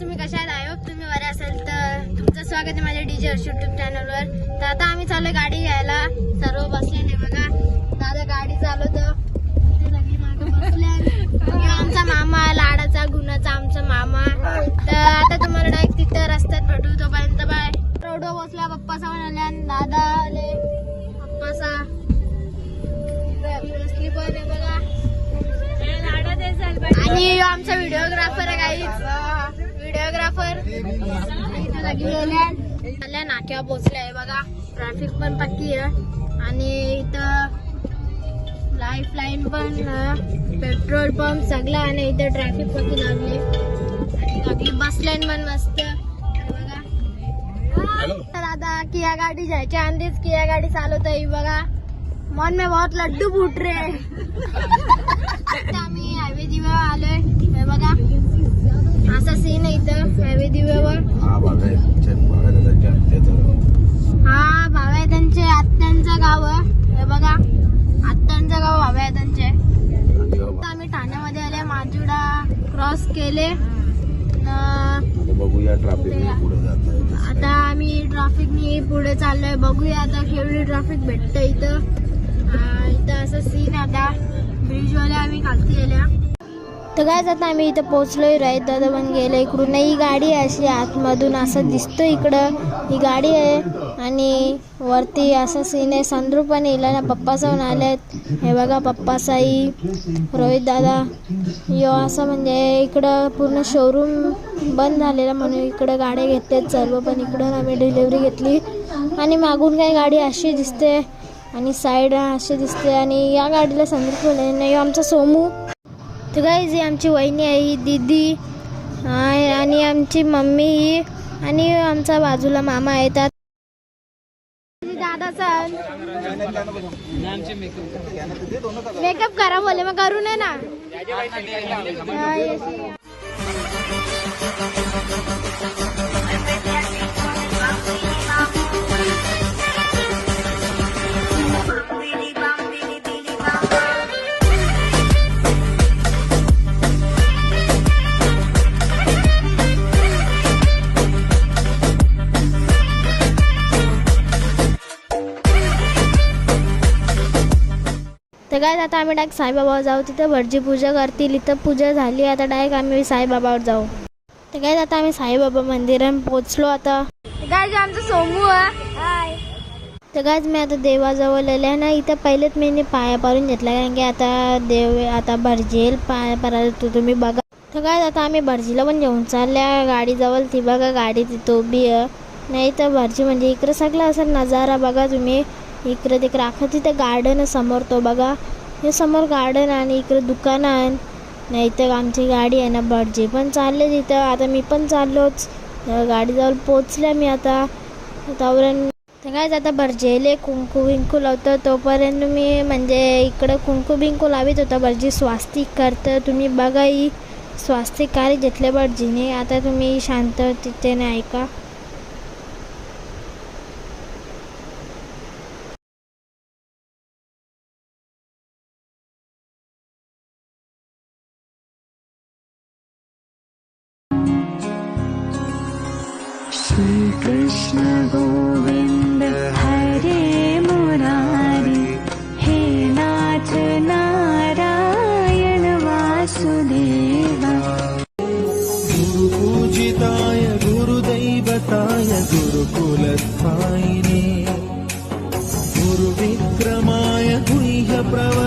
तुम्ही कशा आहात हो? तुम्ही बरे असाल तर तुमचं स्वागत आहे माझ्या डीजे हर्ष युट्यूब चॅनलवर तर आता आम्ही चाललोय गाडी घ्यायला. सर्व बसलेले बघा. दादा गाडी चालवतो. बसले आमचा मामा लाडाचा गुणाचा आमचा मामा. तर आता तुम्हाला डायरेक्ट तिथं रस्त्यात भेटू तोपर्यंत बाय. रोडो बसला पप्पा पण आले दादा आले. पप्पासा बसली पण बघा. आणि आमचा व्हिडिओग्राफर आहे काही व्हिडिओग्राफर आल्या नाक्यावर पोचले आहे बघा. ट्रॅफिक पण पक्की आहे. आणि इथं लाईफ लाईन पण पेट्रोल पंप सगळं आणि इथं ट्रॅफिक पक्की लागली. आणि आपली बस लाईन पण मस्त बघा. तर आता किया गाडी जायच्या आधीच किया गाडी चालवत आहे बघा. मन में बहुत लड्डू फूट रहे. आता आम्ही हायवे दिव्यावर आलोय. हे बघा. असा सीन आहे इथं. हायवे दिव्यावर. हा हा भाव आहे. त्यांचे आत्यांचं गाव. हे बघा आत्यांचं गाव भाव आहे त्यांचे आम्ही ठाण्यामध्ये आले माजुडा क्रॉस केले. बघूया ट्रॅफिक आता आम्ही ट्रॅफिकनी पुढे चाललोय. बघूया आता केवढी ट्रॅफिक भेटतं इथं. इथं असं सीन आता. ब्रिजवाले आम्ही खालती गेल्या तर काय जाता आम्ही इथं पोहोचलोय राईत दादा पण गेलो इकडून. ही गाडी आहे अशी आतमधून असं दिसतो इकडं. ही गाडी आहे आणि वरती असं सीन आहे. संद्रू पण येईल ना. पप्पा जाऊन आलेत. हे बघा पप्पा साई रोहित दादा यो असं म्हणजे इकडं पूर्ण शोरूम बंद झालेला म्हणून इकडं गाड्या घेतल्यात. सर्व पण इकडं आम्ही डिलिव्हरी घेतली. आणि मागून काही गाडी अशी दिसते आणि साईड अशी दिसते. आणि या गाडीला संदर्भ नाही आमचा सोमू. तर गाईज आमची वहिनी आहे ही दीदी आणि आमची मम्मी ही आणि आमचा बाजूला मामा येतात दादाचा मेकअप करा बोले मग करू नये ना. हा, तर काय आता आम्ही डायरेक्ट साईबाबावर जाऊ. तिथं भटजी पूजा करतील. इथं पूजा झाली. आता डायरेक्ट आम्ही साईबाबावर जाऊ. तर काय आता आम्ही साईबाबा मंदिरात पोचलो आता. काय आमचं सोमू आहे. तर मी आता देवाजवळ आले ना इथं पहिलेच मी पाया पारून घेतला कारण की आता देव आता भटजेल पाया परायला तू तुम्ही बघा. तर काय आता आम्ही भटजीला पण घेऊन चालल्या गाडीजवळ ती बघा गाडी तिथं उभी आहे. नाही तर भटजी म्हणजे इकडं सगळं असं नजारा बघा तुम्ही. इकडं तिकडं अख्खं तिथं गार्डन आहे समोर तो बघा. हे समोर गार्डन आणि इकडं दुकान आहे. नाही तर आमची गाडी आहे ना भटजी पण चालले तिथं. आता मी पण चाललोच. गाडीजवळ पोचल्या मी आता. तवरण ते काय आता भरजेले कुंकू बिंकू लावतं. तोपर्यंत मी म्हणजे इकडं कुंकू बिंकू लावित होता. भटजी स्वास्तिक करतं. तुम्ही बघा ही स्वास्तिक कार्य घेतले भटजीने. आता तुम्ही शांत तिथे नाही ऐका. श्रीकृष्ण गोविन्द हरे मुरारी हे नाथ नारायण वासुदेवा। गुरुपूजिताय गुरुदैवताय गुरुकुलस्थायिने। गुरुविक्रमाय गुह्यप्रवराय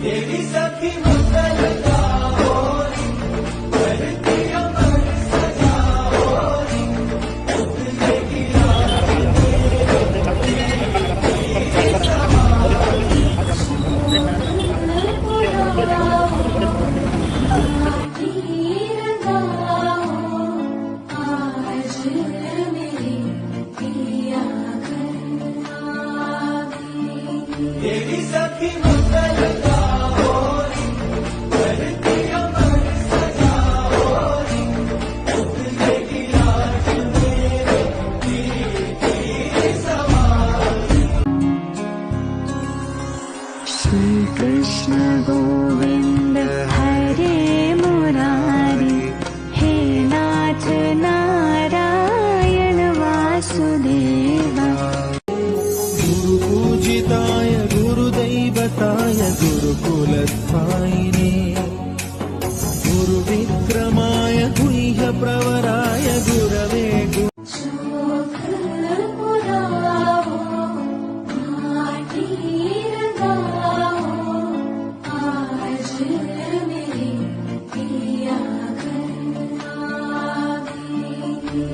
श्रीकृष्ण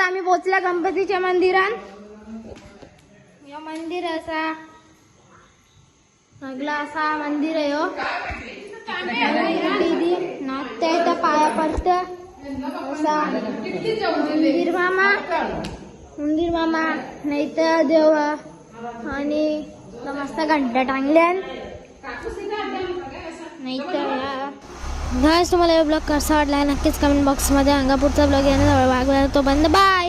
आता आम्ही पोचल्या गणपतीच्या मंदिरात. यो मंदिर असा. सगळा असा मंदिर आहे हो. दीदी नाचते इथं पाया पडत. असा. मंदिर मामा. मंदिर मामा नाही तर देव. आणि मस्त घंटा टांगल्यान. नाही तर गायस तुम्हाला ब्लॉग कसा वाटला नक्कीच कमेंट बॉक्समध्ये अंगापूरचा ब्लॉग येण्याजवळ वागला तो बंद. बाय